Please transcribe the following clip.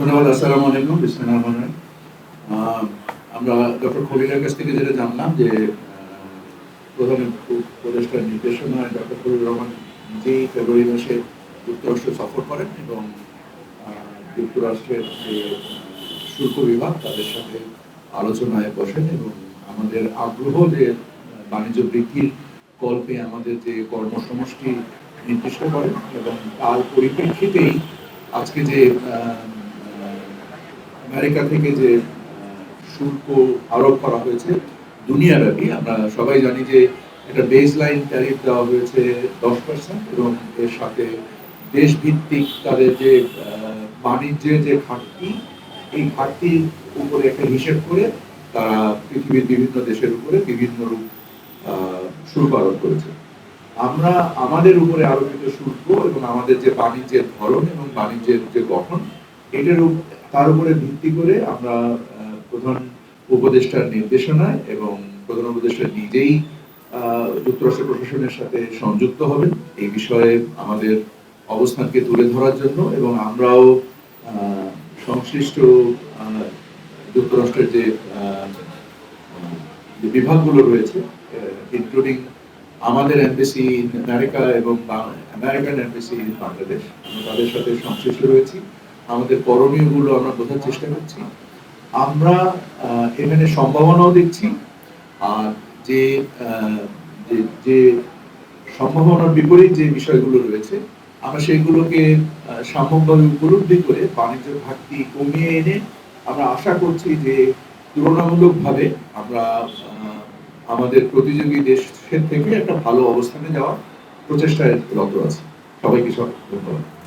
ধন্যবাদ আসসালামু আলাইকুম বিসমিল্লাহির রহমানির আহ, আমরা ডক্টর খলিলের কাছ থেকে যেটা জানলাম যে প্রধান উপদেষ্টার নির্দেশনায় ডক্টর খলিল রহমান নিজেই ফেব্রুয়ারি মাসে যুক্তরাষ্ট্র সফর করেন এবং যুক্তরাষ্ট্রের যে শুল্ক বিভাগ তাদের সাথে আলোচনায় বসেন এবং আমাদের আগ্রহ যে বাণিজ্য বৃদ্ধির কল্পে আমাদের যে কর্মসমষ্টি নির্দিষ্ট করেন এবং তার পরিপ্রেক্ষিতেই আজকে যে আমেরিকা থেকে যে শুল্ক আরোপ করা হয়েছে, দুনিয়াব্যাপী, আমরা সবাই জানি যে একটা বেস লাইন ট্যারিফ দেওয়া হয়েছে দশ পার্সেন্ট এবং এর সাথে দেশভিত্তিক তাদের যে বাণিজ্যের যে ঘাটতি, এই ঘাটতির উপরে একটা হিসেব করে তারা পৃথিবীর বিভিন্ন দেশের উপরে বিভিন্ন রূপ শুল্ক আরোপ করেছে। আমরা, আমাদের উপরে আরোপিত শুল্ক এবং আমাদের যে বাণিজ্যের ধরন এবং বাণিজ্যের যে গঠন, এটার তার উপরে ভিত্তি করে আমরা প্রধান উপদেষ্টার নির্দেশনায় এবং প্রধান উপদেষ্টা নিজেই যুক্তরাষ্ট্র প্রশাসনের সাথে সংযুক্ত হবেন। এই বিষয়ে আমাদের অবস্থানকে তুলে ধরার জন্য এবং আমরাও সংশ্লিষ্ট যুক্তরাষ্ট্রের যে বিভাগগুলো রয়েছে ইনক্লুডিং আমাদের এমবেসি ইন আমেরিকা এবং আমেরিকান এমবেসি ইন বাংলাদেশ আমরা তাদের সাথে সংশ্লিষ্ট রয়েছি। আমাদের করণীয়গুলো আমরা বোঝার চেষ্টা করছি। আমরা এখানে সম্ভাবনাও দেখছি, আর যে যে- সম্ভাবনার বিপরীত যে বিষয়গুলো রয়েছে, আমরা সেইগুলোকে সাম্যকভাবে উপলব্ধি করে বাণিজ্য ঘাটতি কমিয়ে এনে আমরা আশা করছি যে তুলনামূলকভাবে আমরা আমাদের প্রতিযোগী দেশের থেকে একটা ভালো অবস্থানে যাওয়ার প্রচেষ্টায় রত আছি। সবাইকে সব ধন্যবাদ।